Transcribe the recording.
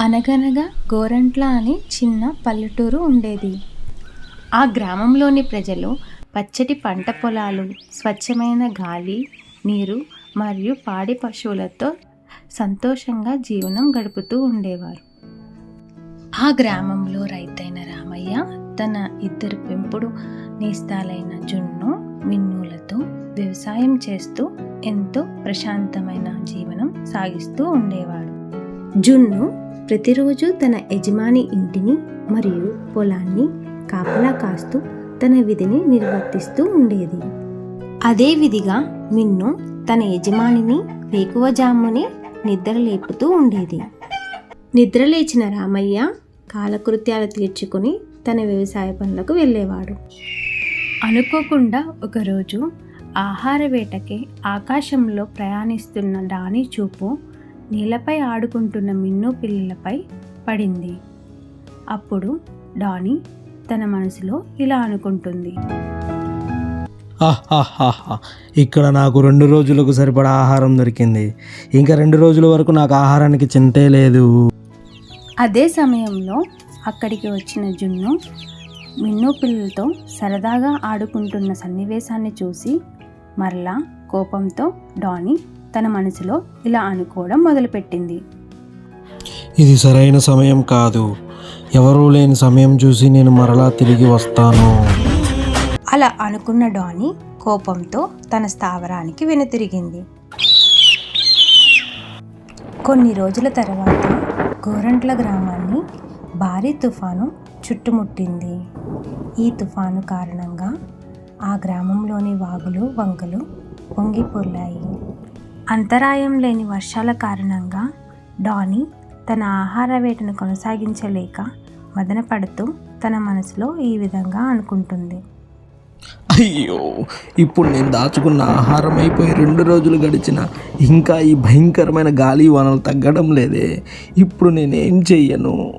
అనగనగా గోరంట్ల అని చిన్న పల్లెటూరు ఉండేది. ఆ గ్రామంలోని ప్రజలు పచ్చటి పంట పొలాలు స్వచ్ఛమైన గాలి నీరు మరియు పాడి పశువులతో సంతోషంగా జీవనం గడుపుతూ ఉండేవారు. ఆ గ్రామంలో రైతైన రామయ్య తన ఇద్దరు పెంపుడు నేస్తాలైన జున్ను మిన్నులతో వ్యవసాయం చేస్తూ ఎంతో ప్రశాంతమైన జీవనం సాగిస్తూ ఉండేవాడు. జున్ను ప్రతిరోజు తన యజమాని ఇంటిని మరియు పొలాన్ని కాపలా కాస్తూ తన విధిని నిర్వర్తిస్తూ ఉండేది. అదే విధిగా మిన్ను తన యజమానిని వేకువజామునే నిద్ర లేపుతూ ఉండేది. నిద్రలేచిన రామయ్య కాలకృత్యాలు తీర్చుకుని తన వ్యవసాయ పనులకు వెళ్ళేవాడు. అనుకోకుండా ఒకరోజు ఆహార వేటకి ఆకాశంలో ప్రయాణిస్తున్న దాని చూపు నీళ్ళపై ఆడుకుంటున్న మిన్ను పిల్లలపై పడింది. అప్పుడు డానీ తన మనసులో ఇలా అనుకుంటుంది. ఇక్కడ నాకు రెండు రోజులకు సరిపడా ఆహారం దొరికింది. ఇంకా రెండు రోజుల వరకు నాకు ఆహారానికి చింతే లేదు. అదే సమయంలో అక్కడికి వచ్చిన జున్ను మిన్ను పిల్లలతో సరదాగా ఆడుకుంటున్న సన్నివేశాన్ని చూసి మరలా కోపంతో డానీ తన మనసులో ఇలా అనుకోవడం మొదలుపెట్టింది. ఇది సరైన సమయం కాదు. ఎవరూ లేని సమయం చూసి నేను మరలా తిరిగి వస్తాను. అలా అనుకున్న డానీ కోపంతో తన స్థావరానికి వెనుతిరిగింది. కొన్ని రోజుల తర్వాత గోరంట్ల గ్రామాన్ని భారీ తుఫాను చుట్టుముట్టింది. ఈ తుఫాను కారణంగా ఆ గ్రామంలోని వాగులు వంకలు పొంగిపొర్లాయి. అంతరాయం లేని వర్షాల కారణంగా డానీ తన ఆహార వేటను కొనసాగించలేక మదనపడుతూ తన మనసులో ఈ విధంగా అనుకుంటుంది. అయ్యో ఇప్పుడు నేను దాచుకున్న ఆహారం అయిపోయి రెండు రోజులు గడిచిన ఇంకా ఈ భయంకరమైన గాలి వానలు తగ్గడం లేదే. ఇప్పుడు నేనేం చెయ్యను?